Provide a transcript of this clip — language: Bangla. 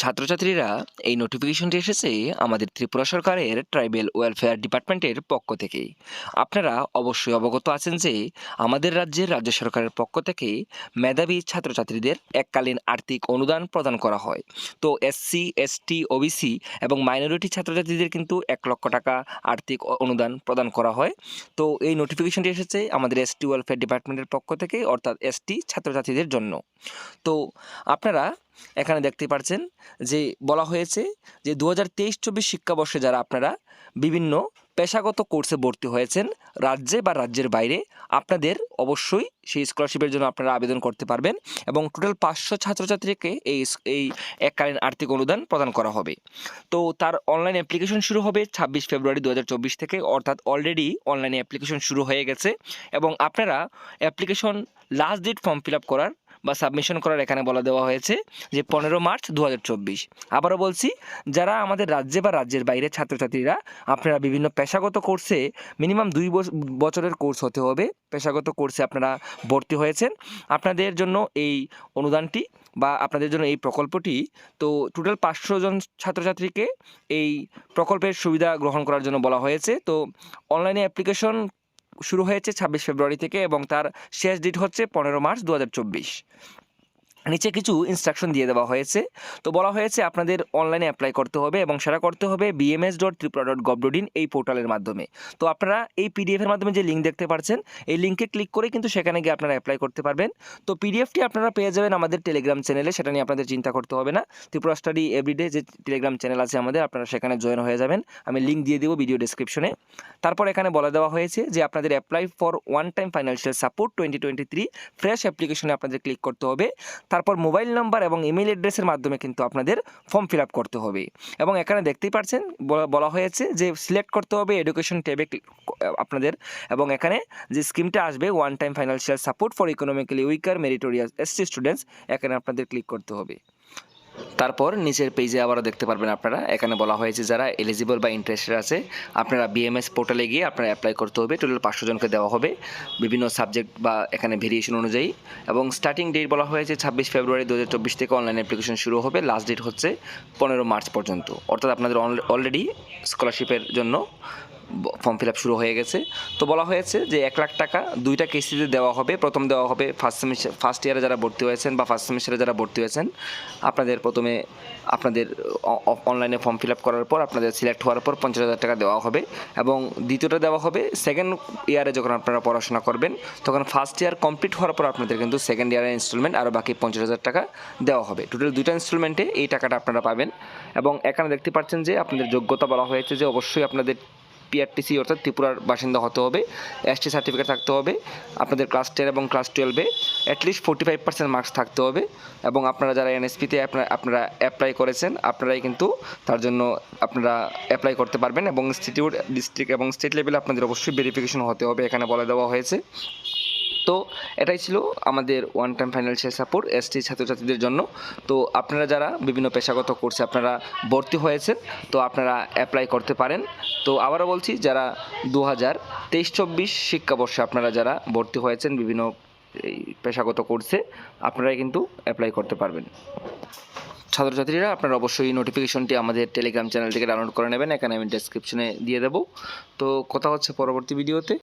ছাত্রছাত্রীরা এই নোটিফিকেশনটি এসেছে আমাদের ত্রিপুরা সরকারের ট্রাইবেল ওয়েলফেয়ার ডিপার্টমেন্টের পক্ষ থেকে। আপনারা অবশ্যই অবগত আছেন যে আমাদের রাজ্যের রাজ্য সরকারের পক্ষ থেকে মেধাবী ছাত্রছাত্রীদের এককালীন আর্থিক অনুদান প্রদান করা হয়। তো এসসি এসটি ওবিসি এবং মাইনরিটি ছাত্রছাত্রীদের কিন্তু এক লক্ষ টাকা আর্থিক অনুদান প্রদান করা হয়। তো এই নোটিফিকেশনটি এসেছে আমাদের এসটি ওয়েলফেয়ার ডিপার্টমেন্টের পক্ষ থেকে, অর্থাৎ এসটি ছাত্রছাত্রীদের জন্য। তো আপনারা এখানে দেখতে পাচ্ছেন যে বলা হয়েছে যে দু হাজার তেইশ চব্বিশ শিক্ষাবর্ষে যারা আপনারা বিভিন্ন পেশাগত কোর্সে ভর্তি হয়েছেন রাজ্যে বা রাজ্যের বাইরে, আপনাদের অবশ্যই সেই স্কলারশিপের জন্য আপনারা আবেদন করতে পারবেন এবং টোটাল পাঁচশো ছাত্রছাত্রীকে এই এই এককালীন আর্থিক অনুদান প্রদান করা হবে। তো তার অনলাইন অ্যাপ্লিকেশন শুরু হবে ছাব্বিশ ফেব্রুয়ারি দু হাজার চব্বিশ থেকে, অর্থাৎ অলরেডি অনলাইনে অ্যাপ্লিকেশন শুরু হয়ে গেছে এবং আপনারা application last date form fill up করার বা সাবমিশন করার এখানে বলা দেওয়া হয়েছে যে পনেরো মার্চ দু হাজার চব্বিশ। আবারও বলছি, যারা আমাদের রাজ্যে বা রাজ্যের বাইরে ছাত্রছাত্রীরা, আপনারা বিভিন্ন পেশাগত কোর্সে মিনিমাম দুই বছ- বছরের কোর্স হতে হবে। পেশাগত কোর্সে আপনারা ভর্তি হয়েছেন। আপনাদের জন্য এই অনুদানটি বা আপনাদের জন্য এই প্রকল্পটি, তো টোটাল পাঁচশো জন ছাত্রছাত্রীকে এই প্রকল্পের সুবিধা গ্রহণ করার জন্য বলা হয়েছে। তো অনলাইনে অ্যাপ্লিকেশন শুরু হয়েছে ছাব্বিশ ফেব্রুয়ারি থেকে এবং তার শেষ ডেট হচ্ছে পনেরো মার্চ দু হাজার চব্বিশ। নিচে কিছু ইনস্ট্রাকশন দিয়ে দেওয়া হয়েছে। তো বলা হয়েছে আপনাদের অনলাইনে অ্যাপ্লাই করতে হবে এবং সেটা করতে হবে BMS dot Tripura dot gov dot in এই পোর্টালের মাধ্যমে। তো আপনারা এই পিডিএফ এর মাধ্যমে যে লিঙ্ক দেখতে পাচ্ছেন এই লিঙ্কে ক্লিক করে কিন্তু সেখানে গিয়ে আপনারা অ্যাপ্লাই করতে পারবেন। তো পিডিএফটি আপনারা পেয়ে যাবেন আমাদের টেলিগ্রাম চ্যানেলে সেটা নিয়ে আপনাদের চিন্তা করতে হবে না। ত্রিপুরা স্টাডি এভরিডে যে টেলিগ্রাম চ্যানেল আছে আমাদের, আপনারা সেখানে জয়েন হয়ে যাবেন। আমি লিঙ্ক দিয়ে দেবো ভিডিও ডেসক্রিপশনে তারপর এখানে বলে দেওয়া হয়েছে যে আপনাদের apply for one time financial support twenty twenty three fresh অ্যাপ্লিকেশনে আপনাদের ক্লিক করতে হবে। তারপর মোবাইল নাম্বার এবং ইমেল অ্যাড্রেসের মাধ্যমে কিন্তু আপনাদের ফর্ম ফিল আপ করতে হবে। এবং এখানে দেখতেই পাচ্ছেন বলা- হয়েছে যে সিলেক্ট করতে হবে এডুকেশন ট্যাবে আপনাদের। এবং এখানে যে স্কিমটা আসবে one time financial support for economically weaker meritorious SC students এখানে আপনাদের ক্লিক করতে হবে। তারপর নিচের পেজে আবারও দেখতে পারবেন আপনারা। এখানে বলা হয়েছে যারা এলিজিবল বা ইন্টারেস্টেড আছে, আপনারা বিএমএস পোর্টালে গিয়ে আপনারা অ্যাপ্লাই করতে হবে। টোটাল পাঁচশো জনকে দেওয়া হবে বিভিন্ন সাবজেক্ট বা এখানে ভেরিয়েশন অনুযায়ী। এবং স্টার্টিং ডেট বলা হয়েছে ছাব্বিশ ফেব্রুয়ারি দু হাজার চব্বিশ থেকে অনলাইন অ্যাপ্লিকেশন শুরু হবে। লাস্ট ডেট হচ্ছে পনেরো মার্চ পর্যন্ত। অর্থাৎ আপনাদের অলরেডি স্কলারশিপের জন্য ফর্ম ফিল আপ শুরু হয়ে গেছে। তো বলা হয়েছে যে এক লাখ টাকা দুইটা কিস্তিতে দেওয়া হবে, প্রথম দেওয়া হবে ফার্স্ট সেমিস্টার ফার্স্ট ইয়ারে যারা ভর্তি হয়েছেন বা ফার্স্ট সেমিস্টারে যারা ভর্তি হয়েছেন, আপনাদের প্রথমে আপনাদের অনলাইনে ফর্ম ফিল আপ করার পর আপনাদের সিলেক্ট হওয়ার পর পঞ্চাশ হাজার টাকা দেওয়া হবে এবং দ্বিতীয়টা দেওয়া হবে সেকেন্ড ইয়ারে যখন আপনারা পড়াশোনা করবেন, তখন ফার্স্ট ইয়ার কমপ্লিট হওয়ার পর আপনাদের কিন্তু সেকেন্ড ইয়ারের ইনস্টলমেন্ট আরও বাকি পঞ্চাশ হাজার টাকা দেওয়া হবে। টোটাল দুইটা ইনস্টলমেন্টে এই টাকাটা আপনারা পাবেন এবং এখানে দেখতে পাচ্ছেন যে আপনাদের যোগ্যতা বলা হয়েছে যে অবশ্যই আপনাদের পিআরটিসি অর্থাৎ ত্রিপুরার বাসিন্দা হতে হবে এসটি সার্টিফিকেট থাকতে হবে, আপনাদের ক্লাস টেন এবং ক্লাস টুয়েলভে at least forty five percent marks থাকতে হবে এবং আপনারা যারা এনএসপিতে আপনারা অ্যাপ্লাই করেছেন, আপনারাই কিন্তু তার জন্য আপনারা অ্যাপ্লাই করতে পারবেন এবং ইনস্টিটিউট ডিস্ট্রিক্ট এবং স্টেট লেভেলে আপনাদের অবশ্যই ভেরিফিকেশন হতে হবে, এখানে বলে দেওয়া হয়েছে। তো এটাই ছিল আমাদের one time financial support ST ছাত্রছাত্রীদের জন্য। তো আপনারা যারা বিভিন্ন পেশাগত কোর্সে আপনারা ভর্তি হয়েছেন, তো আপনারা অ্যাপ্লাই করতে পারেন। তো আবারও বলছি, যারা দু হাজার তেইশ চব্বিশ শিক্ষাবর্ষে আপনারা যারা ভর্তি হয়েছেন বিভিন্ন এই পেশাগত কোর্সে আপনারাই কিন্তু অ্যাপ্লাই করতে পারবেন। ছাত্রছাত্রীরা, আপনারা অবশ্যই নোটিফিকেশনটি আমাদের টেলিগ্রাম চ্যানেল থেকে ডাউনলোড করে নেবেন, এখানে আমি ডেসক্রিপশনে দিয়ে দেবো। তো কথা হচ্ছে পরবর্তী ভিডিওতে